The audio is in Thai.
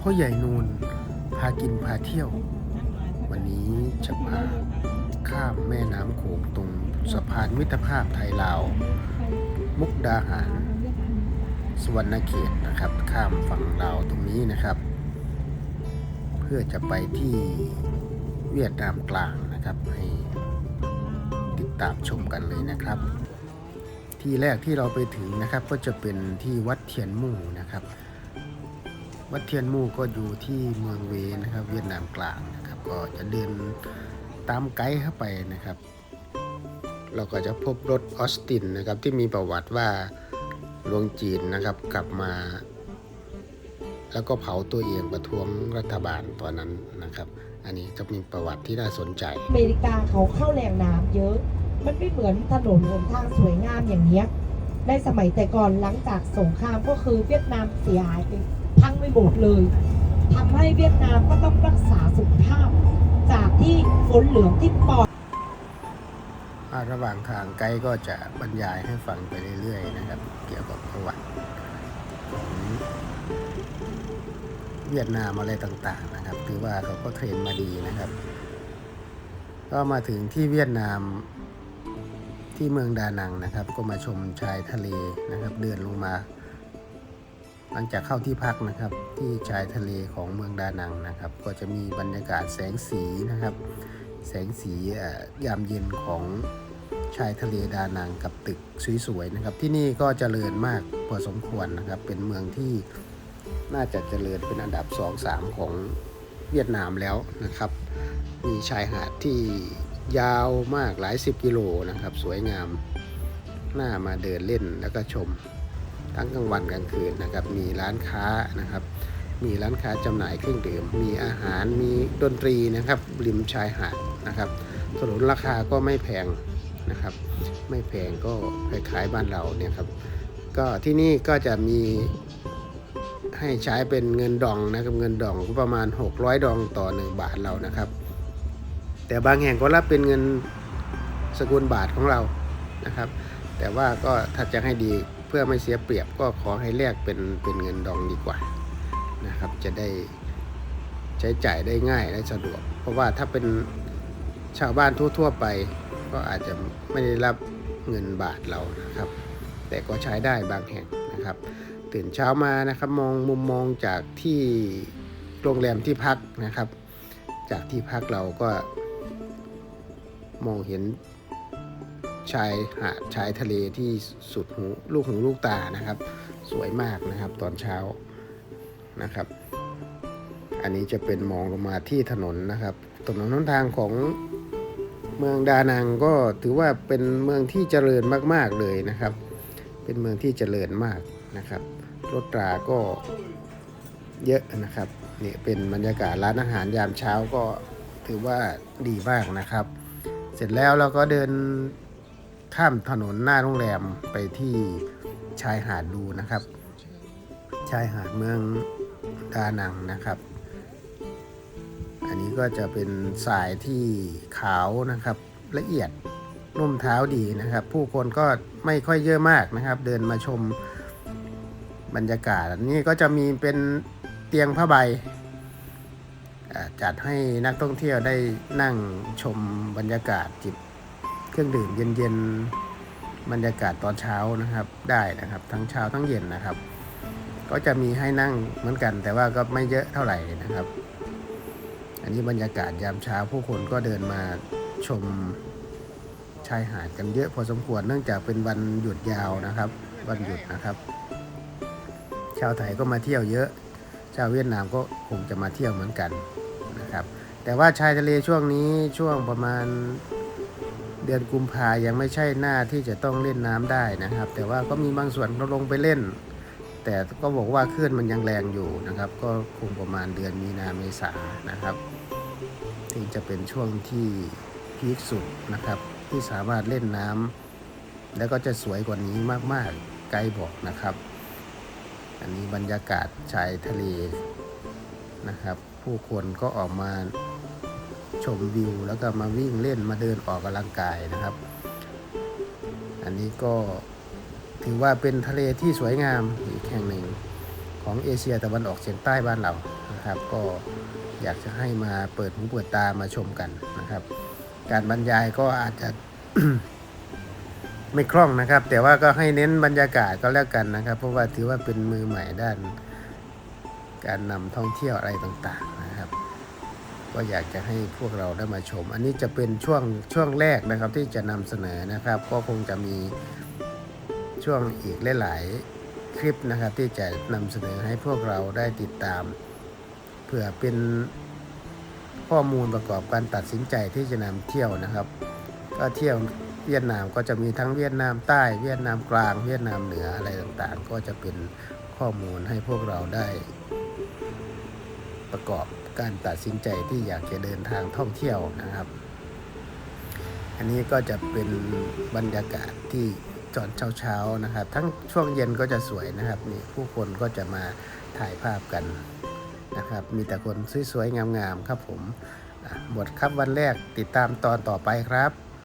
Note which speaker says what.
Speaker 1: พ่อใหญ่นูนพากินพาเที่ยว วันนี้จะพาข้ามแม่น้ำโขงตรงสะพานมิตรภาพไทยลาว มุกดาหาร สวรรณเขตนะครับ ข้ามฝั่งลาวตรงนี้นะครับ เพื่อจะไปที่เวียดนามกลางนะครับ ให้ติดตามชมกันเลยนะครับ ที่แรกที่เราไปถึงนะครับก็จะเป็นที่วัดเทียนมู่นะครับ วัดเทียนมู่ก็อยู่ที่เมืองเวนะครับ เวียดนามกลางนะครับ ก็จะเดินตามไกด์เข้าไปนะครับ เราก็จะพบรถออสตินนะครับที่มีประวัติว่าหลวงจีนนะครับกลับมา แล้วก็เผาตัวเองประท้วงรัฐบาลตอนนั้นนะครับ อันนี้จะมีประวัติที่น่าสนใจ
Speaker 2: อเมริกาเขาเข้าแหล่งน้ำเยอะ มันไม่เหมือนถนนหนทางสวยงามอย่างเนี้ยในสมัยแต่ก่อนหลังจากสงครามก็คือเวียดนามเสียหายไป ไปหมดเลยทำให้เวียดนามก็ต้องรักษาสุขภาพ จากที่ฝนเหลืองที่ปอด
Speaker 1: ระหว่างทางไกด์ก็จะบรรยายให้ฟังไปเรื่อยๆนะครับ เกี่ยวกับประวัติเวียดนามอะไรต่างๆนะครับถือว่าเขาก็เทรนมาดีนะครับ ก็มาถึงที่เวียดนามที่เมืองดานังนะครับ ก็มาชมชายทะเลนะครับ เดินลงมา หลังจากเข้าที่พักนะครับ ที่ชายทะเลของเมืองดานังนะครับ ก็จะมีบรรยากาศแสงสีนะครับ แสงสียามเย็นของชายทะเลดานังกับตึกสวยๆนะครับ ที่นี่ก็เจริญมากพอสมควรนะครับ เป็นเมืองที่น่าจะเจริญเป็นอันดับ 2-3 ของเวียดนามแล้วนะครับ มีชายหาดที่ยาวมากหลายสิบกิโลนะครับ สวยงาม น่ามาเดินเล่นแล้วก็ชม ทั้งกลางวันกลางคืนนะครับ มีร้านค้านะครับ มีร้านค้าจำหน่ายเครื่องดื่ม มีอาหาร มีดนตรีนะครับ ริมชายหาดนะครับถนนราคาก็ไม่แพงนะครับ ไม่แพงก็คล้ายๆบ้านเราเนี่ยครับ ก็ที่นี่ก็จะมีให้ใช้เป็นเงินดองนะครับ เงินดองก็ประมาณ 600 ดองต่อ 1 บาทเรานะครับ แต่บางแห่งก็รับเป็นเงินสกุลบาทของเรานะครับ แต่ว่าก็ถ้าจะให้ดี เพื่อไม่เสียเปรียบก็ขอให้แลกเป็นเป็นเงินดองดีกว่านะครับจะได้ใช้จ่ายได้ง่ายและสะดวก เพราะว่าถ้าเป็นชาวบ้านทั่วๆไป ก็อาจจะไม่ได้รับเงินบาทเรานะครับ แต่ก็ใช้ได้บางแห่งนะครับ ตื่นเช้ามานะครับมองมุมมองจากที่โรงแรมที่พักนะครับ จากที่พักเราก็มองเห็น ชายหาดชายทะเลที่สุดหูลูกหูลูกตานะครับ สวยมากนะครับตอนเช้านะครับ อันนี้จะเป็นมองลงมาที่ถนนนะครับถนนหนทางของเมืองดานังก็ถือว่าเป็นเมืองที่เจริญมาก ๆเลยนะครับ เป็นเมืองที่เจริญมากนะครับ รถราก็เยอะนะครับนี่เป็นบรรยากาศร้านอาหารยามเช้าก็ถือว่าดีมากนะครับ เสร็จแล้วเราก็เดิน ข้ามถนนหน้าโรงแรมไปที่ชายหาดดูนะครับ ชายหาดเมืองดานังนะครับ อันนี้ก็จะเป็นสายที่ขาวนะครับ ละเอียดนุ่มเท้าดีนะครับ ผู้คนก็ไม่ค่อยเยอะมากนะครับ เดินมาชมบรรยากาศนนี้ก็จะมีเป็นเตียงผ้าใบจัดให้นักท่องเที่ยวได้นั่งชมบรรยากาศจิบ เครื่องดื่มเย็นๆบรรยากาศตอนเช้านะครับได้นะครับ ทั้งเช้าทั้งเย็นนะครับ ก็จะมีให้นั่งเหมือนกัน แต่ว่าก็ไม่เยอะเท่าไหร่นะครับ อันนี้บรรยากาศยามเช้าผู้คนก็เดินมาชมชายหาดกันเยอะพอสมควรเนื่องจากเป็นวันหยุดยาวนะครับ วันหยุดนะครับ ชาวไทยก็มาเที่ยวเยอะ ชาวเวียดนามก็คงจะมาเที่ยวเหมือนกันนะครับ แต่ว่าชายทะเลช่วงนี้ช่วงประมาณ เดือนกุมภายังไม่ใช่หน้าที่จะต้องเล่นน้ำได้นะครับ แต่ว่าก็มีบางส่วนเขาลงไปเล่น แต่ก็บอกว่าคลื่นมันยังแรงอยู่นะครับ ก็คงประมาณเดือนมีนาเมษานะครับที่จะเป็นช่วงที่พีคสุดนะครับ ที่สามารถเล่นน้ำแล้วก็จะสวยกว่านี้มากๆไกด์บอกนะครับ อันนี้บรรยากาศชายทะเลนะครับ ผู้คนก็ออกมา มวิว แล้วก็มาวิ่งเล่นมาเดินออกกำลังกายนะครับ อันนี้ก็ถือว่าเป็นทะเลที่สวยงามอีกแห่งหนึ่งของเอเชียตะวันออกเฉียงใต้บ้านเรานะครับ ก็อยากจะให้มาเปิดหูเปิดตามาชมกันนะครับ การบรรยายก็อาจจะไม่คล่องนะครับ แต่ว่าก็ให้เน้นบรรยากาศก็แล้วกันนะครับ เพราะว่าถือว่าเป็นมือใหม่ด้าน การนำท่องเที่ยวอะไรต่างๆ ก็อยากจะให้พวกเราได้มาชม อันนี้จะเป็นช่วงช่วงแรกนะครับที่จะนำเสนอนะครับ ก็คงจะมีช่วงอีกหลายๆคลิปนะครับ ที่จะนำเสนอให้พวกเราได้ติดตามเพื่อเป็นข้อมูลประกอบการตัดสินใจที่จะนำเที่ยวนะครับ ก็เที่ยวเวียดนามก็จะมีทั้งเวียดนามใต้เวียดนามกลาง เวียดนามเหนืออะไรต่างๆ ก็จะเป็นข้อมูลให้พวกเราได้ ประกอบการตัดสินใจที่อยากจะเดินทางท่องเที่ยวนะครับ อันนี้ก็จะเป็นบรรยากาศที่จอนเช้าๆนะครับ ทั้งช่วงเย็นก็จะสวยนะครับนี่ผู้คนก็จะมาถ่ายภาพกันนะครับ มีแต่คนสวยๆงามๆครับผมอะหมดครับวันแรกติดตามตอนต่อไปครับ